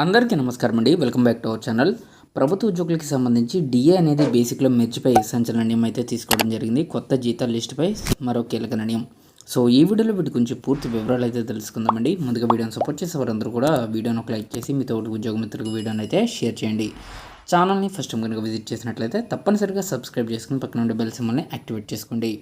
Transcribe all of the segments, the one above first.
అందరికీ నమస్కారం అండి. Welcome back to our channel. ప్రభుత్వ ఉద్యోగులకి సంబంధించి డిఏ అనేది బేసిక్లో మెర్చిపై సంచలన నిర్ణయం అయితే తీసుకోవడం జరిగింది. కొత్త జీతాల లిస్టుపై మరో కీలక నిర్ణయం. సో ఈ వీడియోలో వీటి గురించి పూర్తి వివరాలు అయితే తెలుసుకుందామండి ముందుగా వీడియోని సపోర్ట్ చేసే వారందరూ కూడా వీడియోను ఒక లైక్ చేసి మీ తోటి ఉద్యోగ మిత్రులకు వీడియోని అయితే షేర్ చేయండి. ఛానల్ని ఫస్ట్ టైం కనుక విజిట్ చేసినట్లయితే తప్పనిసరిగా సబ్స్క్రైబ్ చేసుకుని పక్కన ఉండే బెల్ సింబల్ని యాక్టివేట్ చేసుకోండి.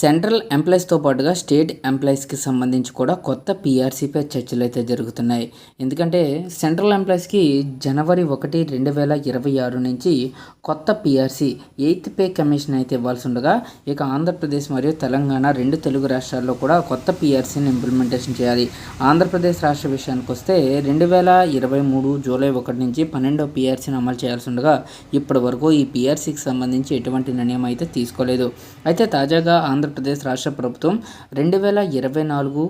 సెంట్రల్ ఎంప్లాయీస్తో పాటుగా స్టేట్ ఎంప్లాయీస్కి సంబంధించి కూడా కొత్త పీఆర్సీపై చర్చలు అయితే జరుగుతున్నాయి. ఎందుకంటే సెంట్రల్ ఎంప్లాయీస్కి జనవరి ఒకటి రెండు వేల ఇరవై ఆరు నుంచి కొత్త పీఆర్సీ ఎయిత్ పే కమిషన్ అయితే ఇవ్వాల్సి ఉండగా ఇక ఆంధ్రప్రదేశ్ మరియు తెలంగాణ రెండు తెలుగు రాష్ట్రాల్లో కూడా కొత్త పీఆర్సీని ఇంప్లిమెంటేషన్ చేయాలి. ఆంధ్రప్రదేశ్ రాష్ట్ర విషయానికి వస్తే రెండు వేల ఇరవై మూడు జూలై ఒకటి నుంచి పన్నెండో పీఆర్సీని అమలు చేయాల్సి ఉండగా ఇప్పటి వరకు ఈ పీఆర్సీకి సంబంధించి ఎటువంటి నిర్ణయం అయితే తీసుకోలేదు. అయితే తాజాగా ఆంధ్రప్రదేశ్ రాష్ట్ర ప్రభుత్వం రెండు వేల ఇరవై నాలుగు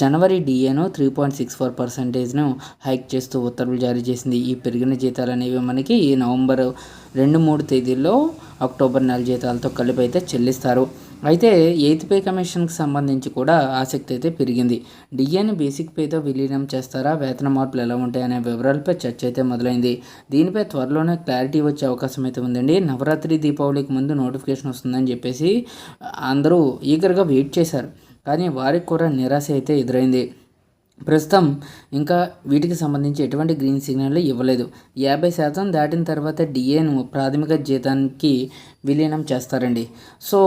జనవరి డిఏను త్రీ పాయింట్ సిక్స్ ఫోర్ పర్సెంటేజ్ను హైక్ చేస్తూ ఉత్తర్వులు జారీ చేసింది. ఈ పెరిగిన జీతాలు అనేవి మనకి ఈ నవంబర్ రెండు మూడు తేదీల్లో అక్టోబర్ నెల జీతాలతో కలిపి అయితే చెల్లిస్తారు. అయితే ఎయిత్ పే కమిషన్కి సంబంధించి కూడా ఆసక్తి అయితే పెరిగింది. డిఏని బేసిక్ పేతో విలీనం చేస్తారా? వేతన మార్పులు ఎలా ఉంటాయనే వివరాలపై చర్చ అయితే మొదలైంది. దీనిపై త్వరలోనే క్లారిటీ వచ్చే అవకాశం అయితే ఉందండి. నవరాత్రి దీపావళికి ముందు నోటిఫికేషన్ వస్తుందని చెప్పేసి అందరూ ఈగర్గా వెయిట్ చేశారు. కానీ వారికి కూడా నిరాశ అయితే ఎదురైంది. ప్రస్తుతం ఇంకా వీటికి సంబంధించి ఎటువంటి గ్రీన్ సిగ్నల్ ఇవ్వలేదు. యాభై శాతం దాటిన తర్వాత డిఏను ప్రాథమిక జీతానికి విలీనం చేస్తారండి. సో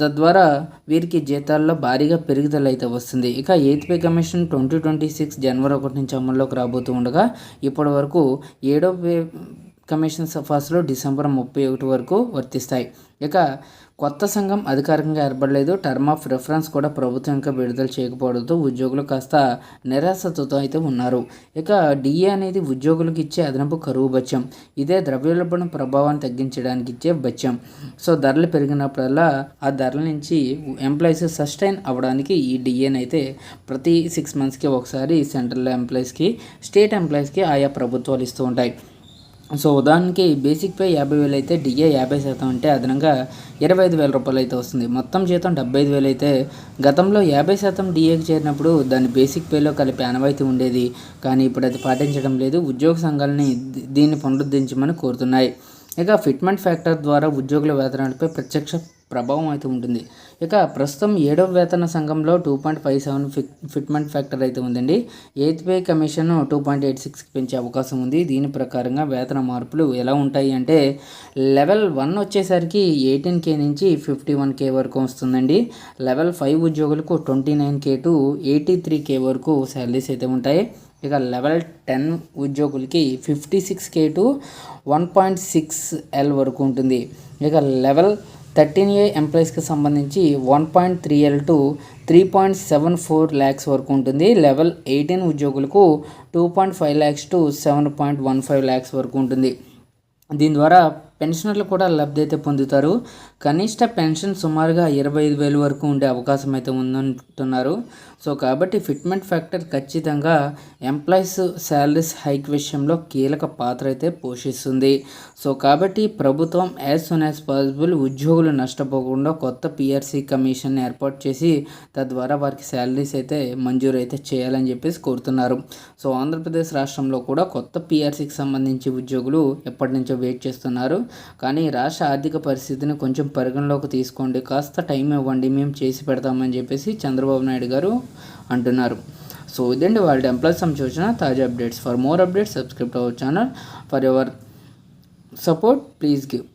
తద్వారా వీరికి జీతాల్లో భారీగా పెరుగుదల అయితే వస్తుంది. ఇక eighth pay commission twenty twenty six జనవరి ఒకటి నుంచి అమల్లోకి రాబోతూ ఉండగా ఇప్పటి వరకు ఏడో పే కమిషన్ సఫాస్లో డిసెంబర్ ముప్పై ఒకటి వరకు వర్తిస్తాయి. ఇక కొత్త సంఘం అధికారికంగా ఏర్పడలేదు. టర్మ్ ఆఫ్ రిఫరెన్స్ కూడా ప్రభుత్వం ఇంకా విడుదల చేయకపోవడంతో ఉద్యోగులు కాస్త నిరాశతో అయితే ఉన్నారు. ఇక డిఏ అనేది ఉద్యోగులకు ఇచ్చే అదనపు కరువు బత్యం ఇదే ద్రవ్యోల్బణ ప్రభావాన్ని తగ్గించడానికి ఇచ్చే బత్యం సో ధరలు పెరిగినప్పుడల్లా ఆ ధరల నుంచి ఎంప్లాయీస్ సస్టైన్ అవ్వడానికి ఈ డిఏని అయితే ప్రతి సిక్స్ మంత్స్కి ఒకసారి సెంట్రల్ ఎంప్లాయీస్కి స్టేట్ ఎంప్లాయీస్కి ఆయా ప్రభుత్వాలు ఇస్తూ ఉంటాయి. సో ఉదాహరణకి బేసిక్ పే యాభై వేలు అయితే డిఏ యాభై శాతం అంటే అదనంగా ఇరవై ఐదు వేల రూపాయలు అయితే వస్తుంది. మొత్తం జీతం డెబ్బై ఐదు వేలు అయితే గతంలో యాభై శాతం డిఏకి చేరినప్పుడు దాని బేసిక్ పేలో కలిపి అనవైతే ఉండేది. కానీ ఇప్పుడు అది పాటించడం లేదు. ఉద్యోగ సంఘాలని దీన్ని పునరుద్ధరించమని కోరుతున్నాయి. ఇక ఫిట్మెంట్ ఫ్యాక్టర్ ద్వారా ఉద్యోగుల వేతనాలపై ప్రత్యక్ష ప్రభావం అయితే ఉంటుంది. ఇక ప్రస్తుతం ఏడవ వేతన సంఘంలో two point five seven fit fitment factor అయితే ఉందండి. Eighth pay commission two point eight సిక్స్కి పెంచే అవకాశం ఉంది. దీని ప్రకారంగా వేతన మార్పులు ఎలా ఉంటాయి అంటే లెవెల్ వన్ వచ్చేసరికి ఎయిటీన్ కే నుంచి ఫిఫ్టీ వన్ కే వరకు వస్తుందండి. లెవెల్ ఫైవ్ ఉద్యోగులకు twenty nine K to eighty three K వరకు శాలరీస్ అయితే ఉంటాయి. ఇక లెవెల్ టెన్ ఉద్యోగులకి fifty six K to one point six L వరకు ఉంటుంది. ఇక లెవెల్ థర్టీన్ ఏ ఎంప్లాయీస్కి సంబంధించి one point three L to three point seven four lakhs వరకు ఉంటుంది. లెవెల్ ఎయిటీన్ ఉద్యోగులకు two point five lakhs to seven point one five lakhs వరకు ఉంటుంది. దీని ద్వారా పెన్షనర్లు కూడా లబ్ధి అయితే పొందుతారు. కనిష్ట పెన్షన్ సుమారుగా ఇరవై ఐదు వేలు వరకు ఉండే అవకాశం అయితే ఉందంటున్నారు. సో కాబట్టి ఫిట్మెంట్ ఫ్యాక్టర్ ఖచ్చితంగా ఎంప్లాయీస్ శాలరీస్ హైక్ విషయంలో కీలక పాత్ర అయితే పోషిస్తుంది. సో కాబట్టి ప్రభుత్వం యాజ్ సూన్ యాజ్ పాసిబుల్ ఉద్యోగులు నష్టపోకుండా కొత్త పిఆర్సీ కమిషన్ ఏర్పాటు చేసి తద్వారా వారికి శాలరీస్ అయితే మంజూరు అయితే చేయాలని చెప్పేసి కోరుతున్నారు. సో ఆంధ్రప్రదేశ్ రాష్ట్రంలో కూడా కొత్త పిఆర్సీకి సంబంధించి ఉద్యోగులు ఎప్పటి నుంచో వెయిట్ చేస్తున్నారు. కానీ రాష్ట్ర ఆర్థిక పరిస్థితిని కొంచెం పరిగణలోకి తీసుకోండి. కాస్త టైం ఇవ్వండి. మేము చేసి పెడతామని చెప్పేసి చంద్రబాబు నాయుడు గారు అంటున్నారు. సో ఇదండి వాళ్ళ ఎంప్లాయీస్ సంబంధించిన తాజా updates. For more updates subscribe our channel. For your support please give.